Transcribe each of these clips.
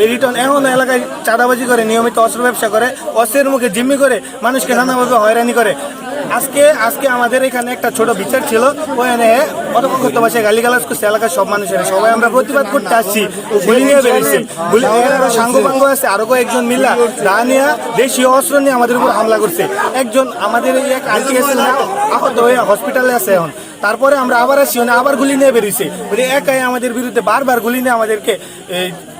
এই রিটার্ন এমন এলাকায় চাঁদাবাজি করে, নিয়মিত অস্ত্র ব্যবসা করে, অস্ত্রের মুখে জিম্মি করে, মানুষকে নানাভাবে হয়রানি করে। আজকে আজকে আমাদের এখানে একটা ছোট বিচার ছিল, ওখানে অতপক্ষত বাসায় গালিগালাজ করছে, এলাকার সব মানুষের। সবাই আমরা প্রতিবাদ করতে আসছি, গুলি নিয়ে বেরিয়েছে। গুলি এখানে আরও সাঙ্গপাঙ্গ আছে, আরও কয়েকজন মিল্লা দা নিয়ে দেশীয় অস্ত্র নিয়ে আমাদের উপর হামলা করছে। একজন আমাদের এক আন্টি আছে আহত হয়ে হসপিটালে আছে এখন। তারপরে আমরা আবার আসছি ওখানে আবার গুলি নিয়ে বেরিয়েছে। ওই একাই আমাদের বিরুদ্ধে বারবার গুলি নিয়ে আমাদেরকে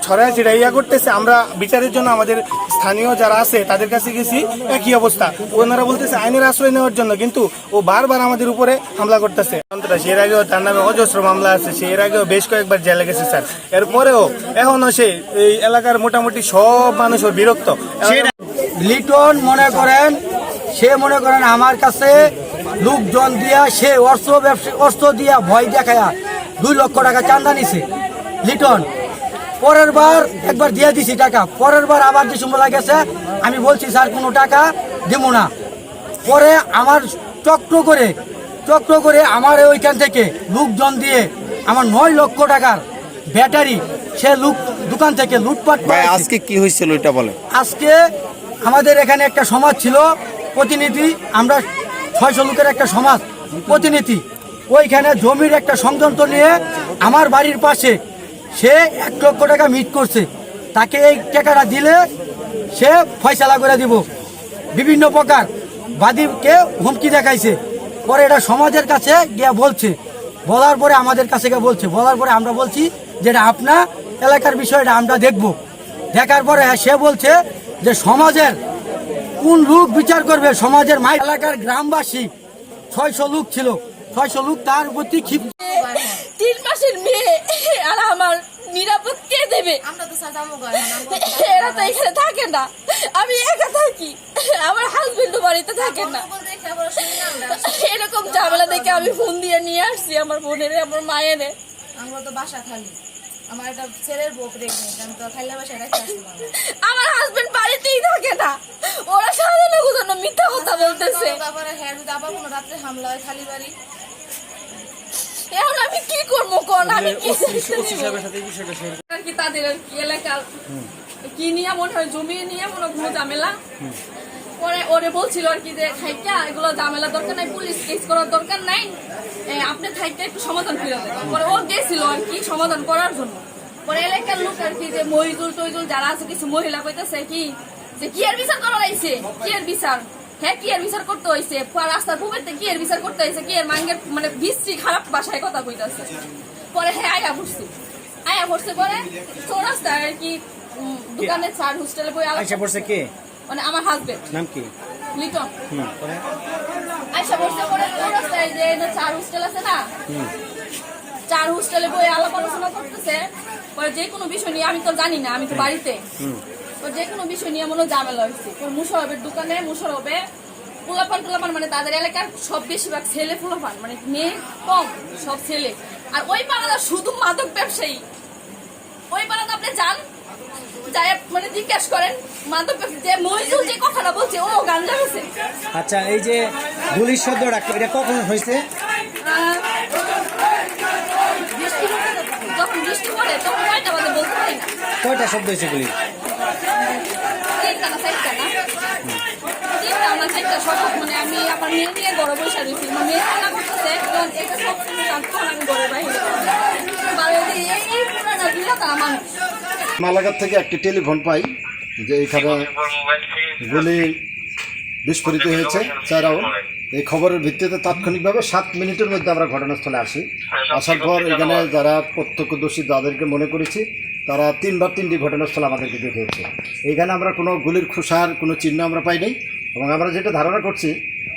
ছড়ায় ছিড়াই ইয়া করতেছে। আমরা বিচারের জন্য আমাদের স্থানীয় যারা আছে, তাদের কাছে গেছি, একই অবস্থা। ওনারা বলতেছে, আইনের আশ্রয় নেওয়ার জন্য, কিন্তু ও বারবার আমাদের উপরে হামলা করতেছে। সে এর আগেও তার নামে অজস্র মামলা আছে, সে এর আগেও বেশ কয়েকবার জেলে গেছে, স্যার। এরপরেও এখনও সে এই এলাকার মোটামুটি সব মানুষের বিরক্ত। লিটন মনে করেন, সে মনে করেন আমার কাছে লোকজন দিয়া সে অস্ত্র ব্যবসা অস্ত্র দিয়া ভয় দেখায়া দুই লক্ষ টাকা চান্দা নিছে। লিটন পরের বার একবার দিয়ে দিছি টাকা। পরের বার আবার ডিসেম্বর গেছে আমি বলছি স্যার কোনো টাকা দেব না। পরে আমার চক্র করে চক্র করে আমার ওইখান থেকে লোকজন দিয়ে আমার নয় লক্ষ টাকার ব্যাটারি সে লুক দোকান থেকে লুটপাট আজকে কি হয়েছিল এটা বলে আজকে আমাদের এখানে একটা সমাজ ছিল প্রতিনিধি আমরা ছয়শো লোকের একটা সমাজ, প্রতিনিধি। ওইখানে জমির একটা সংযন্ত্র নিয়ে আমার বাড়ির পাশে সে এক লক্ষ টাকা মিট করছে। তাকে এই টাকাটা দিলে সে ফয়সালা করে দিব। বিভিন্ন প্রকার বাদীকে হুমকি দেখাইছে। পরে এটা সমাজের কাছে গিয়া বলছে। বলার পরে আমাদের কাছে গিয়ে বলছে। বলার পরে আমরা বলছি যেটা আপনার এলাকার বিষয়টা আমরা দেখব। দেখার পরে সে বলছে যে সমাজের কোন লোক বিচার করবে? সমাজের মাই এলাকার গ্রামবাসী ছয়শো লোক ছিল। ছয়শো লোক তার প্রতি ক্ষিপ্ত। তিন মাসের মেয়ে। আর আমার নিরাপদ কে দেবে? আমরা তো সাজামো এরা তো এখানে থাকে না। আমি একা থাকি। আমার হাজবেন্ড বাড়িতে থাকে না। এরকম ঝামেলা দেখে আমি ফোন দিয়ে নিয়ে আসছি আমার বোনের আমার মায়ের। আমরা তো বাসা খালি। আমার একটা ছেলের বউ প্রেগনেন্ট। আমি তো খাইলে বাসায় রেখে আমার হাজবেন্ড বাড়িতেই থাকে না। ওরা হ্যাঁ আবার কোনো রাত্রে হামলা হয় খালি বাড়ি। এখন আমি কি করব কোন? আমি কি আর কি তাদের আর কি এলাকার কি নিয়ে মনে হয় জমি নিয়ে মনে কোনো ঝামেলা? পরে ওরে বলছিল আর কি যে খাইকা এগুলো ঝামেলা দরকার নাই পুলিশ কেস করার দরকার নাই। আপনি একটু সমাধান করে দেবেন পরে ও গেছিল আর কি সমাধান করার জন্য। পরে এলাকার লোক আর কি যে মহিজুল টইজুল যারা আছে কিছু মহিলা কইতেছে কি যে কি এর বিচার করা হয়েছে কি আর বিচার? হ্যাঁ কি এর বিচার করতে রাস্তার কি এর বিচার করতে কি এর মাঙ্গের মানে খারাপ ভাষায় কথা কইতাছে? পরে হ্যাঁ আয়া আয়া পরে চৌরাস্তায় আর কি দোকানে চার হোস্টেলে বই পড়ছে কে? মানে আমার হাজবেন্ড নাম কি? লিটন। বসে পরে? চৌরাস্তায় যে চার হোস্টেল আছে না? চার হোস্টেলে বই আলাপ আলোচনা করতেছে। পরে যে কোনো বিষয় নিয়ে আমি তো জানি না আমি তো বাড়িতে। তো যে কোনো বিষয় নিয়ে মনে ঝামেলা হয়েছে। মুশারফের দোকানে মুশারফে পোলাপান পোলাপান মানে তাদের এলাকার সব বেশিরভাগ ছেলে পোলাপান মানে মেয়ে কম সব ছেলে। আর ওই পাড়াটা শুধু মাদক ব্যবসায়ী। ওই পাড়াতে আপনি যান যাই মানে জিজ্ঞেস করেন মাদক যে মহিজুল যে কথাটা বলছে ও গাঞ্জা আচ্ছা এই যে গুলির শব্দটা এটা কখন হয়েছে? যখন বৃষ্টি পড়ে তখন কয়টা বাজে বলতে পারি না। কয়টা শব্দ হয়েছে গুলি মালাগার থেকে একটি টেলিফোন পাই যে এখানে গুলি বিস্ফোরিত হয়েছে, চার এই খবরের ভিত্তিতে তাৎক্ষণিকভাবে সাত মিনিটের মধ্যে আমরা ঘটনাস্থলে আসি। আসার পর এখানে যারা প্রত্যক্ষদর্শী, তাদেরকে মনে করেছি তারা তিনবার তিনটি ঘটনাস্থল আমাদেরকে দেখিয়েছে। এইখানে আমরা কোনো গুলির খুশার, কোনো চিহ্ন আমরা পাই নাই। এবং আমরা যেটা ধারণা করছি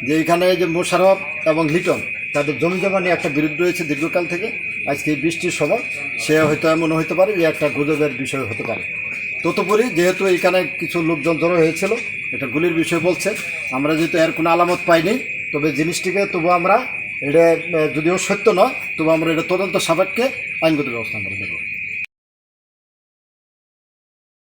যে এখানে যে মোশারফ এবং লিটন, তাদের জমি জমা নিয়ে একটা বিরোধ রয়েছে দীর্ঘকাল থেকে। আজকে বৃষ্টির সময় সে হয়তো এমন হতে পারে যে একটা গুজবের বিষয় হতে পারে। ততপরি যেহেতু এখানে কিছু লোকজন জড়ো হয়েছিল, এটা গুলির বিষয় বলছে। আমরা যেহেতু এর কোনো আলামত পাইনি তবে জিনিসটিকে তবু আমরা এটা যদিও সত্য নয়, তবু আমরা এটা তদন্ত সাপেক্ষে আইনগত ব্যবস্থা আমরা নেব।